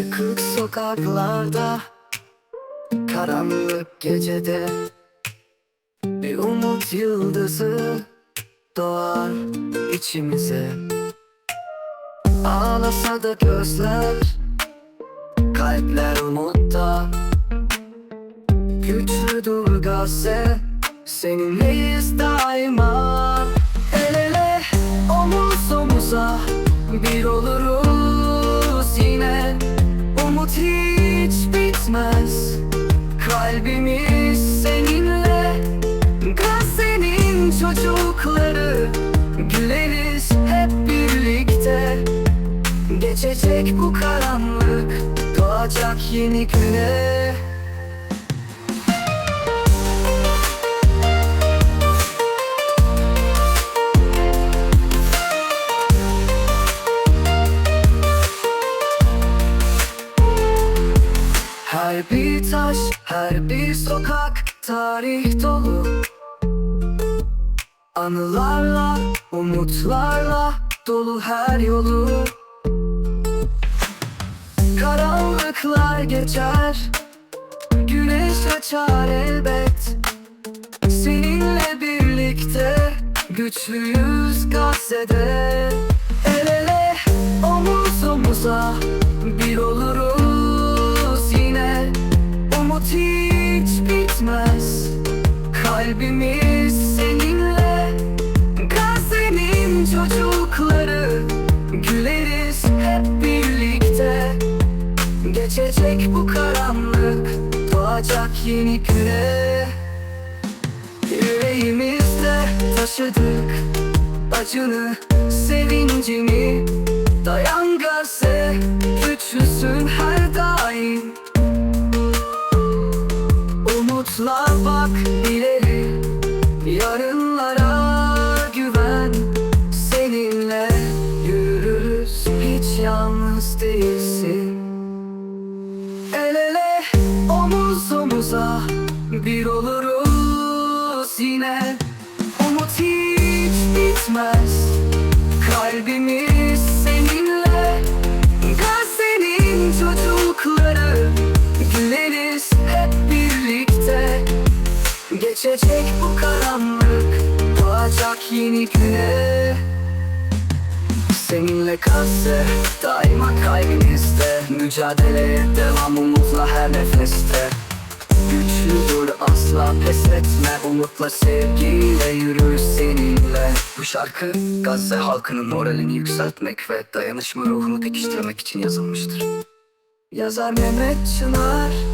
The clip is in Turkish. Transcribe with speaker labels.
Speaker 1: Yıkık sokaklarda Karanlık gecede. Bir umut yıldızı Doğar içimize. Ağlasa da gözler Kalpler umutta. Güçlüdür gazze Seninleyiz daima. El ele omuz omuza Bir oluruz bitmez Kalbimiz seninle Gazze'nin çocukları. Güleriz hep birlikte. Geçecek bu karanlık Doğacak yeni güne Her bir taş, her bir sokak tarih dolu. Anılarla, umutlarla dolu her yolu. Karanlıklar geçer Güneş açar elbet. Seninle birlikte Güçlüyüz Gazze'de El ele omuz omuza Bir oluruz Kalbimiz seninle Gazze'nin çocukları. Güleriz hep birlikte. Geçecek bu karanlık Doğacak yeni güne. Yüreğimizde taşıdık Acını, sevincini Dayan Gazze Güçlüsün her daim. Umutla bak ileri Yarınlara güven Seninle yürürüz. Hiç yalnız değilsin. El ele omuz omuza Bir oluruz yine. Umut hiç bitmez. Kalbimiz seninle. Gazze'nin çocukları Güleriz hep birlikte. Geçecek bu Doğacak yeni Seninle Gazze daima kalbimizde. Mücadeleye devam umutla her nefeste. Güçlüdür asla pes etme. Umutla sevgiyle yürür seninle. Bu şarkı Gazze halkının moralini yükseltmek Ve dayanışma ruhunu pekiştirmek için yazılmıştır. Yazar Mehmet Çınar